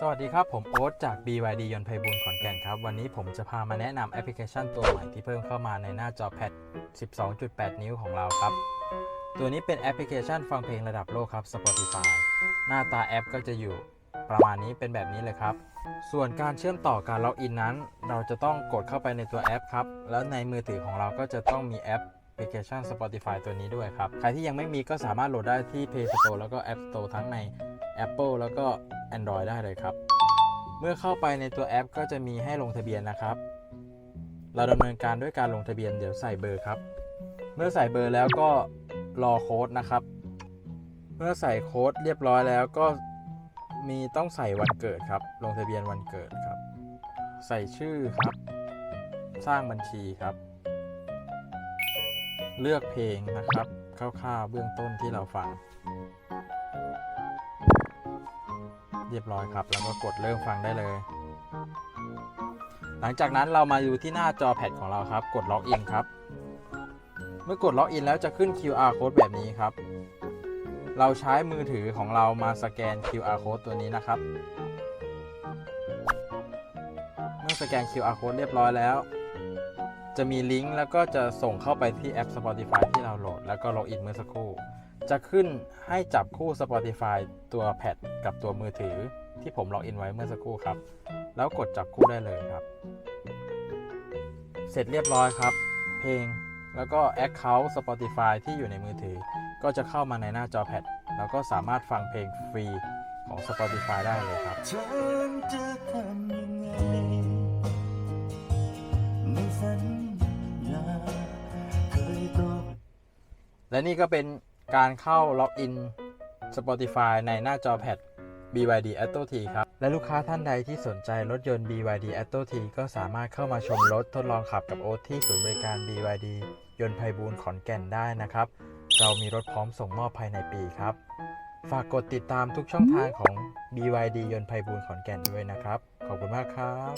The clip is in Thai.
สวัสดีครับ ผมโอ๊ตจาก BYD ยนต์ไพบูลขอนแก่นครับ วันนี้ผมจะพามาแนะนำแอปพลิเคชันตัวใหม่ที่เพิ่มเข้ามาในหน้าจอแพด 12.8 นิ้วของเราครับ ตัวนี้เป็นแอปพลิเคชันฟังเพลงระดับโลกครับ Spotify หน้าตาแอปก็จะอยู่ประมาณนี้เป็นแบบนี้เลยครับ ส่วนการเชื่อมต่อการล็อกอินนั้น เราจะต้องกดเข้าไปในตัวแอปครับ แล้วในมือถือของเราก็จะต้องมีแอปพลิเคชัน Spotify ตัวนี้ด้วยครับ ใครที่ยังไม่มีก็สามารถโหลดได้ที่ Play Store แล้วก็ App Store ทั้งใน Apple แล้วก็ Android ได้เลยครับ เมื่อเข้าไปในตัวแอปก็จะมีให้ลงทะเบียนนะครับ เราดำเนินการด้วยการลงทะเบียนเดี๋ยวใส่เบอร์ครับ เมื่อใส่เบอร์แล้วก็รอโค้ดนะครับ เมื่อใส่โค้ดเรียบร้อยแล้วก็มีต้องใส่วันเกิดครับ ลงทะเบียนวันเกิดครับ ใส่ชื่อครับ สร้างบัญชีครับ เลือกเพลงนะครับคร่าวๆเบื้องต้นที่เราฟัง เรียบร้อยครับ แล้วก็กดเริ่มฟังได้เลย หลังจากนั้นเรามาดูที่หน้าจอแพดของเราครับ กดล็อกอินครับ เมื่อกดล็อกอินแล้วจะขึ้น QR code แบบนี้ครับ เราใช้มือถือของเรามาสแกน QR code ตัวนี้นะครับ เมื่อสแกน QR code เรียบร้อยแล้ว จะมีลิงก์แล้วก็จะส่งเข้าไปที่แอป Spotify ที่เราโหลด แล้วก็ล็อกอินเมื่อสักครู่ จะขึ้นให้จับคู่ Spotify ตัวแพดกับตัวมือถือที่ผมล็อกอินไว้เมื่อสักครู่ครับ แล้วกดจับคู่ได้เลยครับ เสร็จเรียบร้อยครับ เพลงแล้วก็ Account Spotify ที่อยู่ในมือถือ ก็จะเข้ามาในหน้าจอแพดแล้วก็สามารถฟังเพลงฟรีของ Spotify ได้เลยครับฉันจะทำยังไงในสัญญาเคยตกและนี่ก็เป็น การเข้าล็อกอิน Spotify ในหน้าจอแพด BYD Atto T ครับ และลูกค้าท่านใดที่สนใจรถยนต์ BYD Atto T ก็สามารถเข้ามาชมรถทดลองขับกับโอ๊ตที่ศูนย์บริการ BYD ยนต์ไพบูลขอนแก่นได้นะครับ เรามีรถพร้อมส่งมอบภายในปีครับ ฝากกดติดตามทุกช่องทางของ BYD ยนต์ไพบูลขอนแก่นด้วยนะครับ ขอบคุณมากครับ